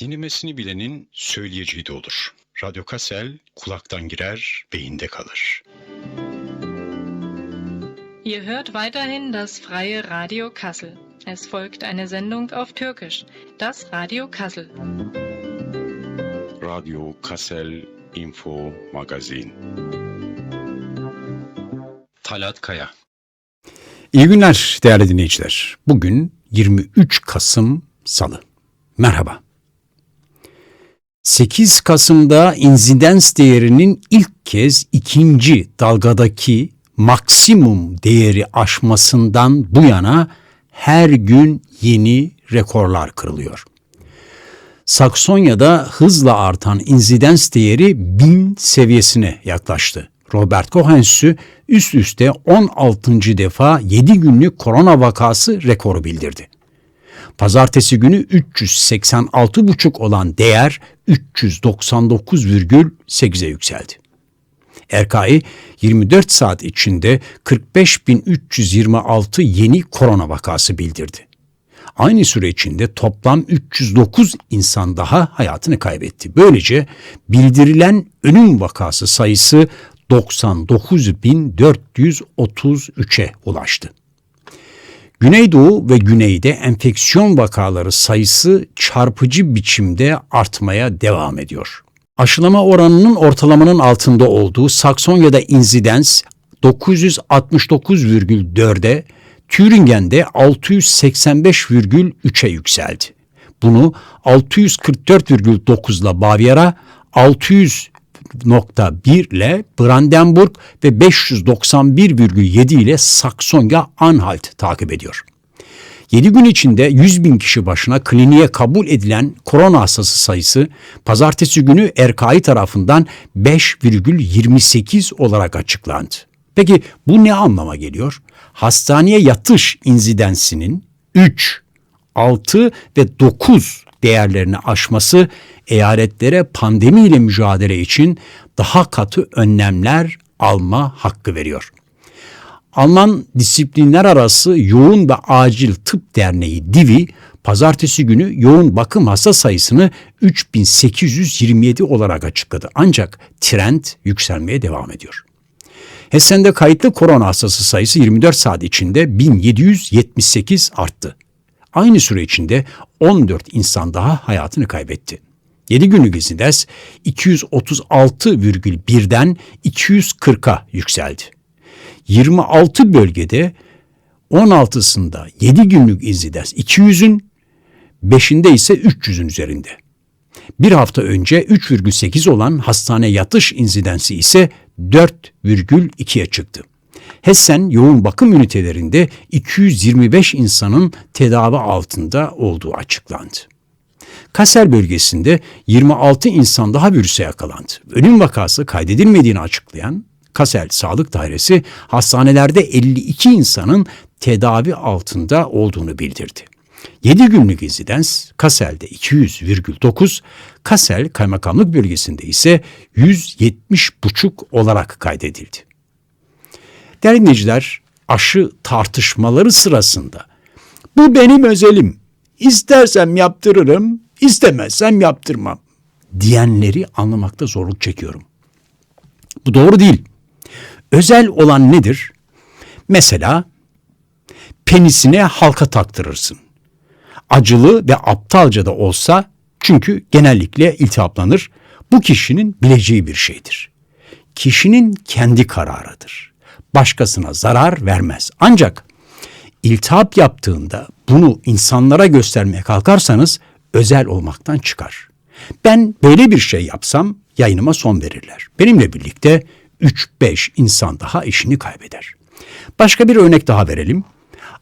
Dinlemesini bilenin söyleyeceği de olur. Radyo Kassel kulaktan girer, beyinde kalır. Ihr hört weiterhin das freie Radio Kassel. Es folgt eine Sendung auf Türkisch, das Radio Kassel. Radyo Kassel Info Magazin. Talat Kaya. İyi günler değerli dinleyiciler. Bugün 23 Kasım Salı. Merhaba. 8 Kasım'da insidens değerinin ilk kez ikinci dalgadaki maksimum değeri aşmasından bu yana her gün yeni rekorlar kırılıyor. Saksonya'da hızla artan insidens değeri 1000 seviyesine yaklaştı. Robert Enstitüsü üst üste 16. defa 7 günlük korona vakası rekoru bildirdi. Pazartesi günü 386,5 olan değer 399,8'e yükseldi. RKI 24 saat içinde 45.326 yeni korona vakası bildirdi. Aynı süre içinde toplam 309 insan daha hayatını kaybetti. Böylece bildirilen ölüm vakası sayısı 99.433'e ulaştı. Güneydoğu ve güneyde enfeksiyon vakaları sayısı çarpıcı biçimde artmaya devam ediyor. Aşılama oranının ortalamanın altında olduğu Saksonya'da insidans 969,4'e, Thüringen'de 685,3'e yükseldi. Bunu 644,9'la Bavyera, 600 1.1 ile Brandenburg ve 591,7 ile Saksonya Anhalt takip ediyor. 7 gün içinde 100 bin kişi başına kliniğe kabul edilen korona hastası sayısı pazartesi günü Erkai tarafından 5,28 olarak açıklandı. Peki bu ne anlama geliyor? Hastaneye yatış inzidensinin 3, 6 ve 9 değerlerini aşması eyaletlere pandemiyle mücadele için daha katı önlemler alma hakkı veriyor. Alman Disiplinler Arası Yoğun ve Acil Tıp Derneği DIVI pazartesi günü yoğun bakım hasta sayısını 3827 olarak açıkladı. Ancak trend yükselmeye devam ediyor. Hessen'de kayıtlı korona hastası sayısı 24 saat içinde 1778 arttı. Aynı süre içinde 14 insan daha hayatını kaybetti. 7 günlük izindez 236,1'den 240'a yükseldi. 26 bölgede 16'sında 7 günlük insidens 200'ün, 5'inde ise 300'ün üzerinde. Bir hafta önce 3,8 olan hastane yatış insidensi ise 4,2'ye çıktı. Hessen yoğun bakım ünitelerinde 225 insanın tedavi altında olduğu açıklandı. Kassel bölgesinde 26 insan daha virüse yakalandı. Ölüm vakası kaydedilmediğini açıklayan Kassel Sağlık Dairesi hastanelerde 52 insanın tedavi altında olduğunu bildirdi. 7 günlük insidens Kassel'de 200,9, Kassel Kaymakamlık bölgesinde ise 170,5 olarak kaydedildi. Değerli dinleyiciler, aşı tartışmaları sırasında bu benim özelim, istersem yaptırırım, istemezsem yaptırmam diyenleri anlamakta zorluk çekiyorum. Bu doğru değil. Özel olan nedir? Mesela penisine halka taktırırsın. Acılı ve aptalca da olsa çünkü genellikle iltihaplanır. Bu kişinin bileceği bir şeydir. Kişinin kendi kararıdır. Başkasına zarar vermez. Ancak iltihap yaptığında bunu insanlara göstermeye kalkarsanız özel olmaktan çıkar. Ben böyle bir şey yapsam yayınıma son verirler. Benimle birlikte 3-5 insan daha işini kaybeder. Başka bir örnek daha verelim.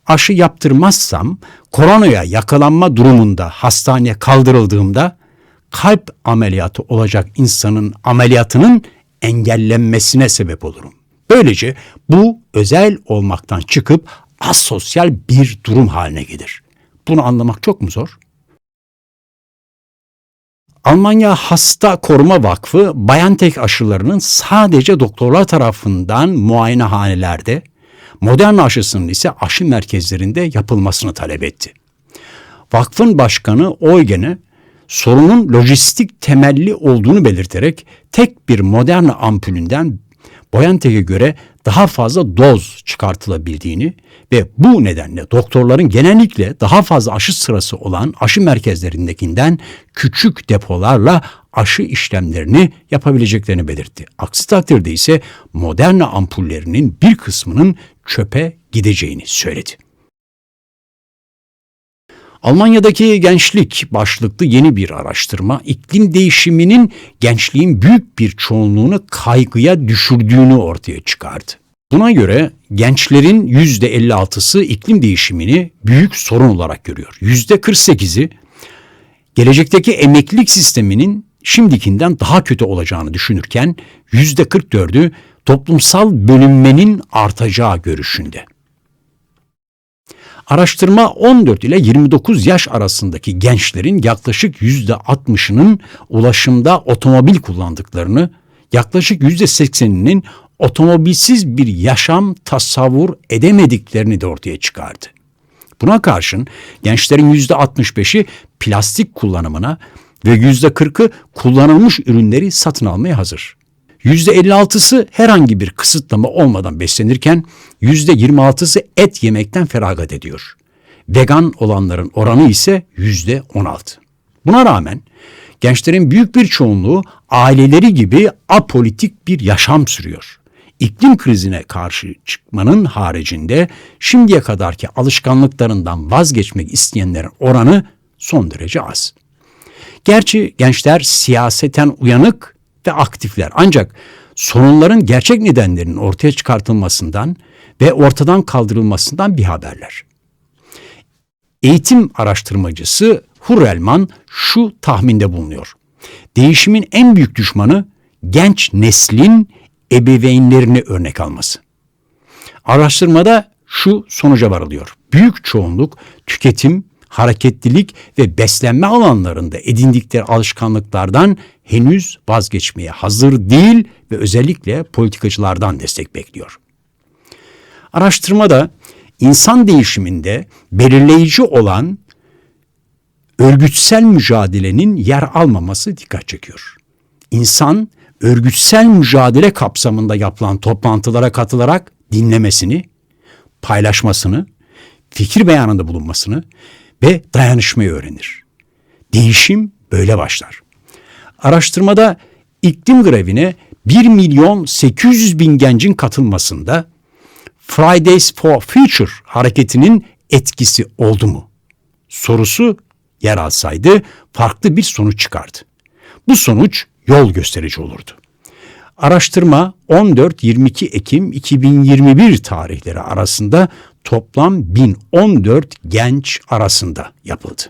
Aşı yaptırmazsam koronaya yakalanma durumunda hastaneye kaldırıldığımda kalp ameliyatı olacak insanın ameliyatının engellenmesine sebep olurum. Böylece bu özel olmaktan çıkıp asosyal bir durum haline gelir. Bunu anlamak çok mu zor? Almanya Hasta Koruma Vakfı BioNTech aşılarının sadece doktorlar tarafından muayenehanelerde, Moderna aşısının ise aşı merkezlerinde yapılmasını talep etti. Vakfın başkanı Oygen'e sorunun lojistik temelli olduğunu belirterek tek bir modern ampulünden Boyantek'e göre daha fazla doz çıkartılabildiğini ve bu nedenle doktorların genellikle daha fazla aşı sırası olan aşı merkezlerindekinden küçük depolarla aşı işlemlerini yapabileceklerini belirtti. Aksi takdirde ise Moderna ampullerinin bir kısmının çöpe gideceğini söyledi. Almanya'daki gençlik başlıklı yeni bir araştırma iklim değişiminin gençliğin büyük bir çoğunluğunu kaygıya düşürdüğünü ortaya çıkardı. Buna göre gençlerin %56'sı iklim değişimini büyük sorun olarak görüyor. %48'i gelecekteki emeklilik sisteminin şimdikinden daha kötü olacağını düşünürken %44'ü toplumsal bölünmenin artacağı görüşünde. Araştırma 14 ile 29 yaş arasındaki gençlerin yaklaşık %60'ının ulaşımda otomobil kullandıklarını, yaklaşık %80'inin otomobilsiz bir yaşam tasavvur edemediklerini de ortaya çıkardı. Buna karşın gençlerin %65'i plastik kullanımına ve %40'ı kullanılmış ürünleri satın almaya hazır. %56'sı herhangi bir kısıtlama olmadan beslenirken %26'sı et yemekten feragat ediyor. Vegan olanların oranı ise %16. Buna rağmen gençlerin büyük bir çoğunluğu aileleri gibi apolitik bir yaşam sürüyor. İklim krizine karşı çıkmanın haricinde şimdiye kadarki alışkanlıklarından vazgeçmek isteyenlerin oranı son derece az. Gerçi gençler siyaseten uyanık ve aktifler. Ancak sorunların gerçek nedenlerinin ortaya çıkartılmasından ve ortadan kaldırılmasından bir haberler. Eğitim araştırmacısı Hurrelman şu tahminde bulunuyor. Değişimin en büyük düşmanı genç neslin ebeveynlerini örnek alması. Araştırmada şu sonuca varılıyor. Büyük çoğunluk tüketim, hareketlilik ve beslenme alanlarında edindikleri alışkanlıklardan henüz vazgeçmeye hazır değil ve özellikle politikacılardan destek bekliyor. Araştırmada insan değişiminde belirleyici olan örgütsel mücadelenin yer almaması dikkat çekiyor. İnsan örgütsel mücadele kapsamında yapılan toplantılara katılarak dinlemesini, paylaşmasını, fikir beyanında bulunmasını ve dayanışmayı öğrenir. Değişim böyle başlar. Araştırmada iklim grevine 1 milyon 800 bin gencin katılmasında Fridays for Future hareketinin etkisi oldu mu? Sorusu yer alsaydı farklı bir sonuç çıkardı. Bu sonuç yol gösterici olurdu. Araştırma 14-22 Ekim 2021 tarihleri arasında toplam 1014 genç arasında yapıldı.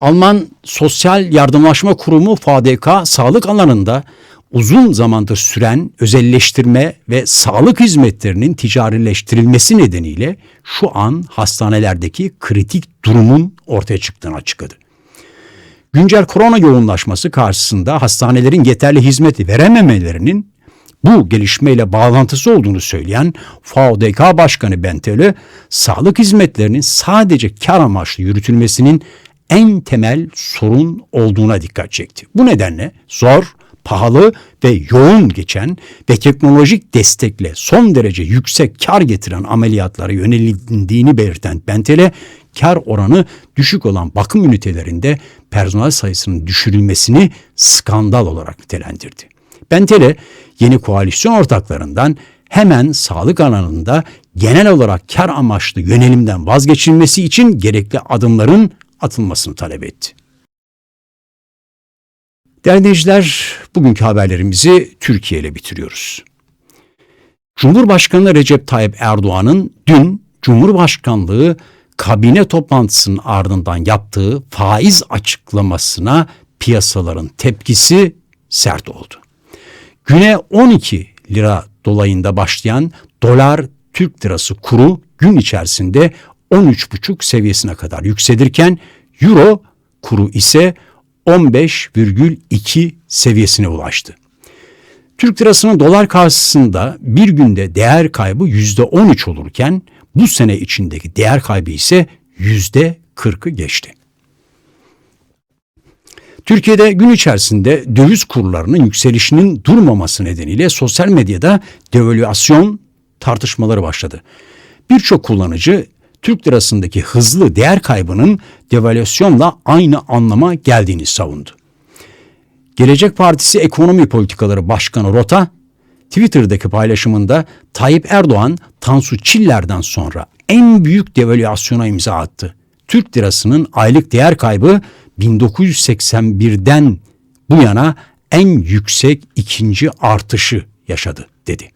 Alman Sosyal Yardımlaşma Kurumu FADK sağlık alanında uzun zamandır süren özelleştirme ve sağlık hizmetlerinin ticarileştirilmesi nedeniyle şu an hastanelerdeki kritik durumun ortaya çıktığını açıkladı. Güncel korona yoğunlaşması karşısında hastanelerin yeterli hizmeti verememelerinin bu gelişmeyle bağlantısı olduğunu söyleyen FAODK Başkanı Bentele, sağlık hizmetlerinin sadece kar amaçlı yürütülmesinin en temel sorun olduğuna dikkat çekti. Bu nedenle zor, pahalı ve yoğun geçen ve teknolojik destekle son derece yüksek kar getiren ameliyatlara yönelindiğini belirten Bentele, kar oranı düşük olan bakım ünitelerinde personel sayısının düşürülmesini skandal olarak nitelendirdi. Bentele, yeni koalisyon ortaklarından hemen sağlık alanında genel olarak kar amaçlı yönelimden vazgeçilmesi için gerekli adımların atılmasını talep etti. Değerli dinleyiciler, bugünkü haberlerimizi Türkiye ile bitiriyoruz. Cumhurbaşkanı Recep Tayyip Erdoğan'ın dün Cumhurbaşkanlığı kabine toplantısının ardından yaptığı faiz açıklamasına piyasaların tepkisi sert oldu. Güne 12 lira dolayında başlayan dolar Türk lirası kuru gün içerisinde 13,5 seviyesine kadar yükselirken euro kuru ise 15,2 seviyesine ulaştı. Türk lirasının dolar karşısında bir günde değer kaybı %13 olurken bu sene içindeki değer kaybı ise %40'ı geçti. Türkiye'de gün içerisinde döviz kurlarının yükselişinin durmaması nedeniyle sosyal medyada devalüasyon tartışmaları başladı. Birçok kullanıcı Türk lirasındaki hızlı değer kaybının devalüasyonla aynı anlama geldiğini savundu. Gelecek Partisi Ekonomi Politikaları Başkanı Rota, Twitter'daki paylaşımında Tayyip Erdoğan, Tansu Çiller'den sonra en büyük devalüasyona imza attı. Türk lirasının aylık değer kaybı 1981'den bu yana en yüksek ikinci artışı yaşadı dedi.